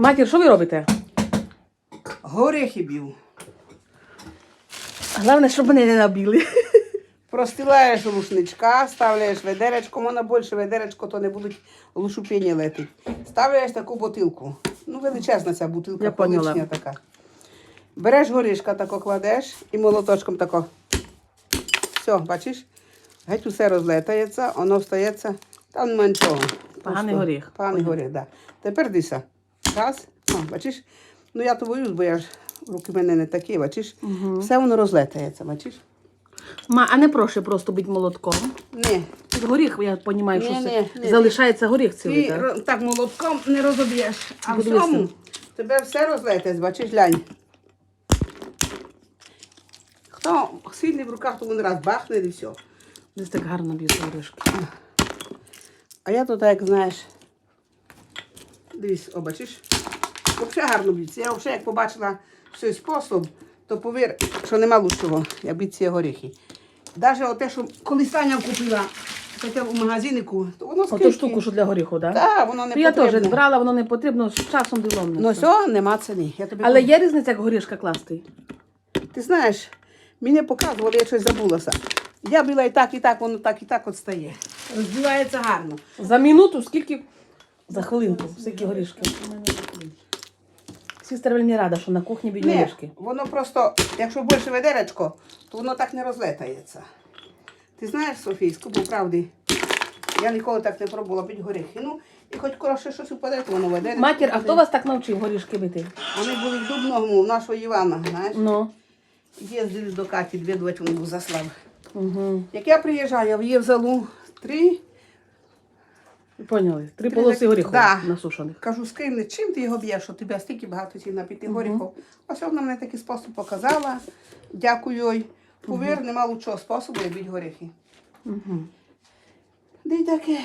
Матір, що ви робите? Горіхи б'ю. Головне, щоб мене не набили. Простилаєш рушничка, ставляєш ведеречко, можна більше ведеречко, то не будуть лушупені летить. Ставляєш таку бутилку. Ну, величезна ця бутилка, Я поняла. така. Береш горішка, тако кладеш і молоточком тако. Все, бачиш? Геть усе розлетається, воно встається. Там нема нічого. Поганий горіх. Поганий горіх, так. Да. Тепер дися. Раз. О, бачиш? Ну я то боюсь, бо я ж руки в мене не такі, бачиш? Все воно розлетається, бачиш? Ма, а не проще просто бити молотком. Ні, Тут горіх, я розумію, що Ні, це ні, ні. залишається горіх цілий. Ти так? ро- так молотком не розоб'єш. А в цьому тебе все розлетить, бачиш, глянь. Хто сильний в руках, то він раз бахне і все. Десь так гарно б'ють горішки. А я тут, як знаєш, дивись, о, бачиш, взагалі гарно б'ється. Я взагалі, як побачила цей спосіб, то повір, що нема лучшого, як ці горіхи. Навіть те, що коли Саня купила таке в магазинику, то воно скільки? Оту штуку, що для горіху, так? Так, воно не Я теж брала, воно не потрібно, з часом ділом. Ну все. нема ціни. Я тобі Але кажу. є різниця, як горішка класти. Ти знаєш, мені показували, я щось забулася. Я біла і так, і так, воно так, і так от стає. Розбивається гарно. За минуту скільки? За хвилинку, скільки горішки. Сестра вельми рада, що на кухні б'ють Ні, горішки. воно просто, якщо більше ведеречко, то воно так не розлетається. Ти знаєш, Софійську, бо правди, я ніколи так не пробувала бити горіхи. Ну, і хоч коротше щось упаде, то воно веде. Матір, а хто вас так навчив горішки бити? Вони були в Дубному, у нашого Івана, знаєш. Ну. Їздили до Каті, дві він був заслав. Угу. Як я приїжджаю, я в її три Поняли. Три полоси горіху Да. насушених. Кажу, скине, чим ти його б'єш, що тебе стільки багато ці угу. горіхів. Ось вона мені такий спосіб показала. Дякую їй. Повір, нема лучшого способу, як біть горіхи. Угу. Да таке.